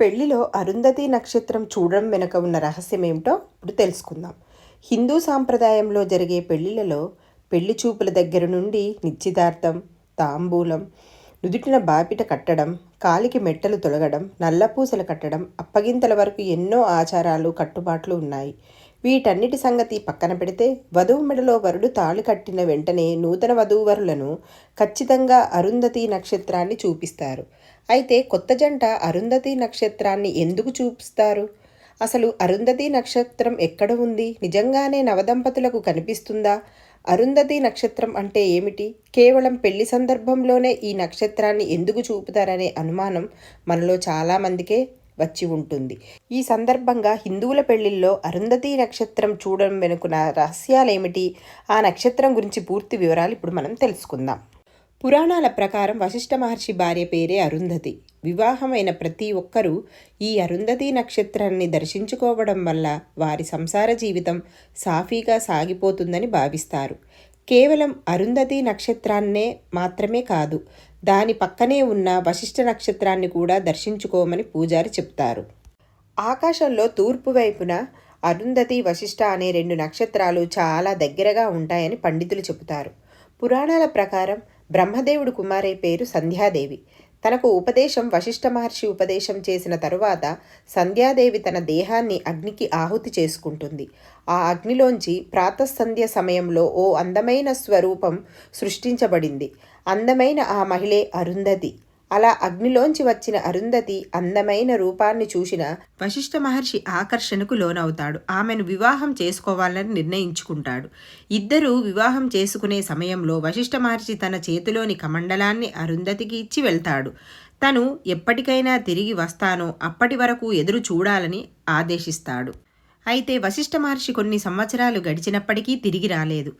పెళ్ళిలో అరుంధతి నక్షత్రం చూడడం వెనుక ఉన్న రహస్యం ఏమిటో ఇప్పుడు తెలుసుకుందాం. హిందూ సాంప్రదాయంలో జరిగే పెళ్ళిలలో పెళ్ళి చూపుల దగ్గర నుండి నిశ్చితార్థం తాంబూలం నుదుటిన బాపిట కట్టడం కాలికి మెట్టలు తొలగడం నల్లపూసలు కట్టడం అప్పగింతల వరకు ఎన్నో ఆచారాలు కట్టుబాట్లు ఉన్నాయి. వీటన్నిటి సంగతి పక్కన పెడితే వధువు మెడలో వరుడు తాళి కట్టిన వెంటనే నూతన వధూవరులను ఖచ్చితంగా అరుంధతి నక్షత్రాన్ని చూపిస్తారు. అయితే కొత్త జంట అరుంధతి నక్షత్రాన్ని ఎందుకు చూపిస్తారు? అసలు అరుంధతి నక్షత్రం ఎక్కడ ఉంది? నిజంగానే నవదంపతులకు కనిపిస్తుందా? అరుంధతి నక్షత్రం అంటే ఏమిటి? కేవలం పెళ్ళి సందర్భంలోనే ఈ నక్షత్రాన్ని ఎందుకు చూపుతారనే అనుమానం మనలో చాలామందికే వచ్చి ఉంటుంది. ఈ సందర్భంగా హిందువుల పెళ్ళిల్లో అరుంధతి నక్షత్రం చూడడం వెనుకున్న రహస్యాలేమిటి? ఆ నక్షత్రం గురించి పూర్తి వివరాలు ఇప్పుడు మనం తెలుసుకుందాం. పురాణాల ప్రకారం వశిష్ఠ మహర్షి భార్య పేరే అరుంధతి. వివాహమైన ప్రతి ఒక్కరూ ఈ అరుంధతి నక్షత్రాన్ని దర్శించుకోవడం వల్ల వారి సంసార జీవితం సాఫీగా సాగిపోతుందని భావిస్తారు. కేవలం అరుంధతి నక్షత్రాన్నే మాత్రమే కాదు దాని పక్కనే ఉన్న వశిష్ఠ నక్షత్రాన్ని కూడా దర్శించుకోమని పూజారి చెప్తారు. ఆకాశంలో తూర్పు వైపున అరుంధతి వశిష్ఠ అనే రెండు నక్షత్రాలు చాలా దగ్గరగా ఉంటాయని పండితులు చెబుతారు. పురాణాల ప్రకారం బ్రహ్మదేవుడు కుమారే పేరు సంధ్యాదేవి. తనకు ఉపదేశం వశిష్ఠ మహర్షి ఉపదేశం చేసిన తరువాత సంధ్యాదేవి తన దేహాన్ని అగ్నికి ఆహుతి చేసుకుంటుంది. ఆ అగ్నిలోంచి ప్రాతఃసంధ్య సమయంలో ఓ అందమైన స్వరూపం సృష్టించబడింది. అందమైన ఆ మహిళే అరుంధతి. అలా అగ్నిలోంచి వచ్చిన అరుంధతి అందమైన రూపాన్ని చూసిన వశిష్ఠ మహర్షి ఆకర్షణకు లోనవుతాడు. ఆమెను వివాహం చేసుకోవాలని నిర్ణయించుకుంటాడు. ఇద్దరూ వివాహం చేసుకునే సమయంలో వశిష్ఠ మహర్షి తన చేతిలోని కమండలాన్ని అరుంధతికి ఇచ్చి వెళ్తాడు. తను ఎప్పటికైనా తిరిగి వస్తానో అప్పటి వరకు ఎదురు చూడాలని ఆదేశిస్తాడు. అయితే వశిష్ఠ మహర్షి కొన్ని సంవత్సరాలు గడిచినప్పటికీ తిరిగి రాలేదు.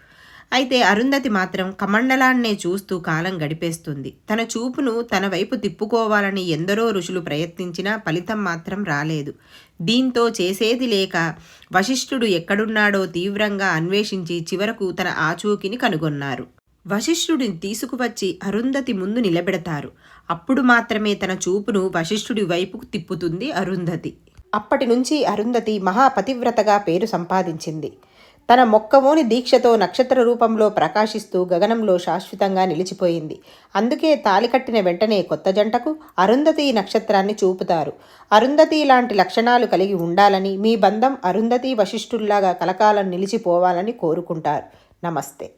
అయితే అరుంధతి మాత్రం కమండలాన్నే చూస్తూ కాలం గడిపేస్తుంది. తన చూపును తన వైపు తిప్పుకోవాలని ఎందరో ఋషులు ప్రయత్నించినా ఫలితం మాత్రం రాలేదు. దీంతో చేసేది లేక వశిష్ఠుడు ఎక్కడున్నాడో తీవ్రంగా అన్వేషించి చివరకు తన ఆచూకిని కనుగొన్నారు. వశిష్ఠుడిని తీసుకువచ్చి అరుంధతి ముందు నిలబెడతారు. అప్పుడు మాత్రమే తన చూపును వశిష్ఠుడి వైపుకు తిప్పుతుంది అరుంధతి. అప్పటి నుంచి అరుంధతి మహాపతివ్రతగా పేరు సంపాదించింది. తన మొక్కవోని దీక్షతో నక్షత్ర రూపంలో ప్రకాశిస్తూ గగనంలో శాశ్వతంగా నిలిచిపోయింది. అందుకే తాలి కట్టిన వెంటనే కొత్త జంటకు అరుంధతి నక్షత్రాన్ని చూపుతారు. అరుంధతి లాంటి లక్షణాలు కలిగి ఉండాలని మీ బంధం అరుంధతి వశిష్ఠుల్లాగా కలకాలం నిలిచిపోవాలని కోరుకుంటారు. నమస్తే.